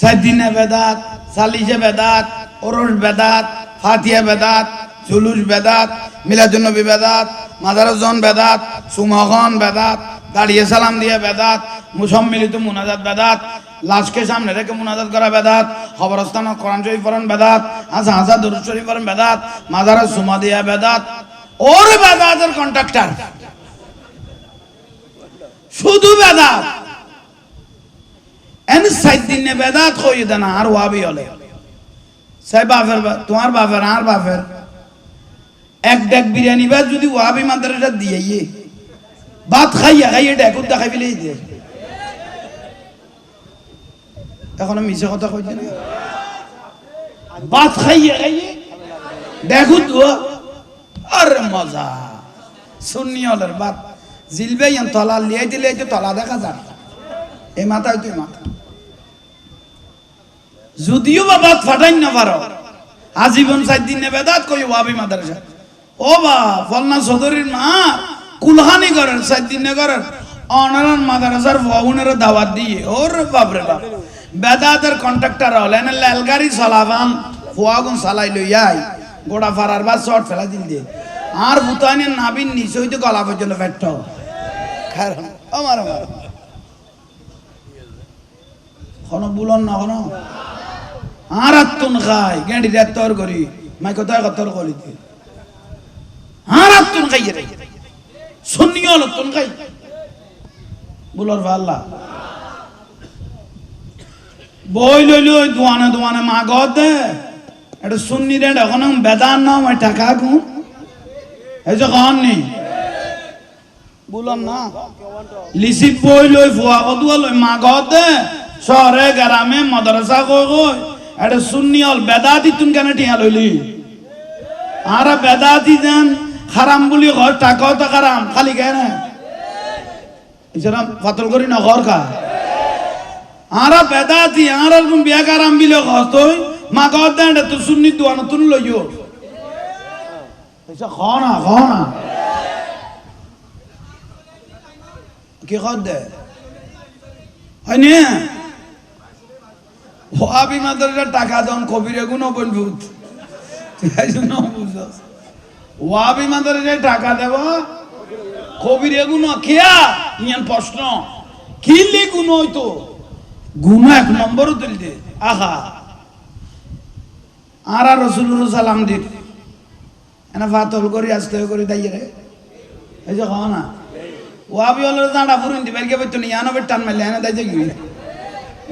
সাইদিনে বেদাত, সালিশে বেদাত, ওরস বেদাত, ফাতিয়া বেদাত, জুলুস বেদাত, মিলাদুন্নবী বেদাত মাদারজন বেদাত সুমগন বেদাত, দাঁড়িয়ে সালাম দিয়ে বেদাত, মুসম্মিলিত মুনাজাত বেদাত, লাশকে সামনে রেখে মুনাজাত করা বেদাত, খবরস্থান কোরআন শরীফ পড়েন বেদাত, হাসা হাসা দুরুদ শরীফ পড়েন বেদাত মাদারা সুমা দিয়া বেদাত, ওর বেদাতের কন্ট্রাক্টর। শুধু বেদাত। এন সাইড দিনে বেদাত কই দেনা, আর ওয়াবি হলে। সাই বাফের বা- তোমার বাফের আর বাফের এক ডেক বিরিয়ানি বা যদি ওয়াবি মাদ্রাসা দিয়ে ইয়ে ভাত খাইয়া খাইয়ে ডেকুর দেখাই ফেলেই দিয়ে এখনও মিছে কথা কইছে না? ভাত খাইয়ে খাইয়ে তো আরে মজা। সুন্নি হলের ভাত। জিলবে তলা লিয়ে দিলে তলা দেখা যায় এই মাথায় তুই মাথা। যদিও বা ভাত ফাটাই না পারো। আজীবন চার দিন বেদাত কই ওয়াবি মাদ্রাসা। ও বা, ফলনা চৌধুরীর মা কুলহানি করেন চার দিন করেন। অনারান মাদ্রাসার ভবনের দাওয়াত দিয়ে, ওর বাপরে বাপ। বেদাতের কন্ট্রাক্টর হলেন লেলগাড়ি চলাবান, ফুয়াগুন চালাই লইয়াই গোড়া ফারার বা শর্ট ফেলা দিল দিয়ে আর ভুতানের নাবিন নিচে হইতে গলা পর্যন্ত ফেট্ট। কারণ আমার আমার কোনো বুলন না, কোনো। আর আত্মন খাই গেঁড়ি রে তর করি মাই কোথায় কতর করি আর আত্মন খাই রে। শুনিও লত্তন খাই। বুলর ভাল্লা। বই লইল ওই দোয়ানে দোয়ানে মা গদ দে। এটা শুননি রে এখন বেদান না, ওই টাকা গুণ। এই যে কন নি? বুলন না। লিসি বই লই ফুয়া কদুয়া লই মা গদ দে। শহরে, গ্রামে, মাদ্রাসা কই কই? এটা শুননি হল বেদাতি তুন কেন টিয়া লইলি? আর বেদাতি দেন হারাম বুলি ঘর টাকা তো হারাম খালি কেন? ইসলাম ফাতল করি না, ঘর কা আর বেদাতি আর কোন বিয়া কারাম বিলে ঘর তুই, মা গদ দেন তো শুননি দোয়ান তুন লইও। এসে খানা খানা কি খদ দে? হয়নি ভাবি মাদ্রাসা টাকা দন কবিরে গুণ বলবুত এই জন্য বুঝছস ওয়াবি মাদ্রাসায় টাকা দেব, কবিরে গুণ খেয়া ইয়ান প্রশ্ন। কিলে গুণ হইতো? গুণ এক নম্বর তুল দে। আহা। আর আর রসুল সালাম দিত। এনা ফাতল করি, আস্তে করি দাইয়ে রে। এই যে খাওয়া না। ওয়াবি হলো জাঁড়া ফুরুন দিবার কে বইতো ইয়ানো টান মারলে এনে দাই যাগি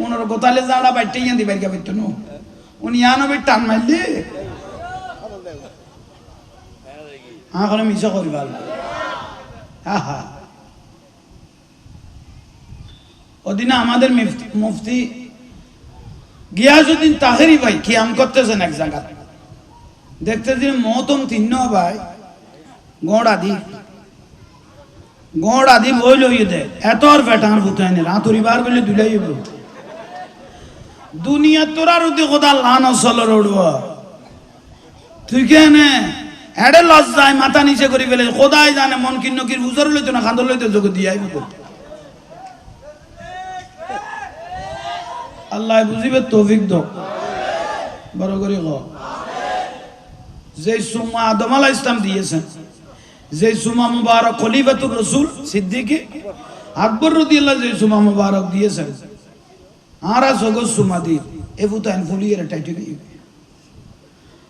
উনার গোতালে জাঁড়া বাইটে ইয়ান দিবার কে বইতো নো। উনি ইয়ানো বে টান মারলে মিশা করি ভালো আহা। ওদিনে আমাদের মিফতি- গিয়াসুদ্দিন তাহেরি ভাই কিয়াম করতেছেন এক জায়গা দেখতেছি মহতম তিন্ন ভাই। গোড় আদি। গোড় আদি বই লইয়ে দে। এত আর ফেটান ভূতাই নে। রাতুরি বার বলে দুলাই দুনিয়া তোরার উদি খোদা লান অসলর উড়ব তুই কেনে এডে লজ্জায় মাথা নিচে করি ফেলে। খোদাই জানে মন কিন্ন কির বুঝার লইতো না, খান্দর লইতো যোগ দিয়াই বুঝো আল্লাহ বুঝিবে, তৌফিক দো বড় করে ক যে সুমা আদম আলাহ ইসলাম দিয়েছেন যে সুমা মুবারক খলিফাতুর রসুল সিদ্দিকি আকবর রদিয়াল্লাহ যে সুমা মুবারক দিয়েছেন দি and তাইন at টাইটে গিয়ে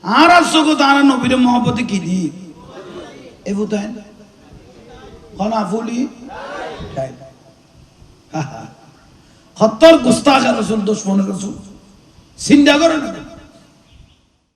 আর সগো তারা নবীর মহব্বতে কি দি এবু তাইন খনা ফুলি হত্তর গুস্তাখ রসুল দুশ্মন রসুল চিন্তা করে না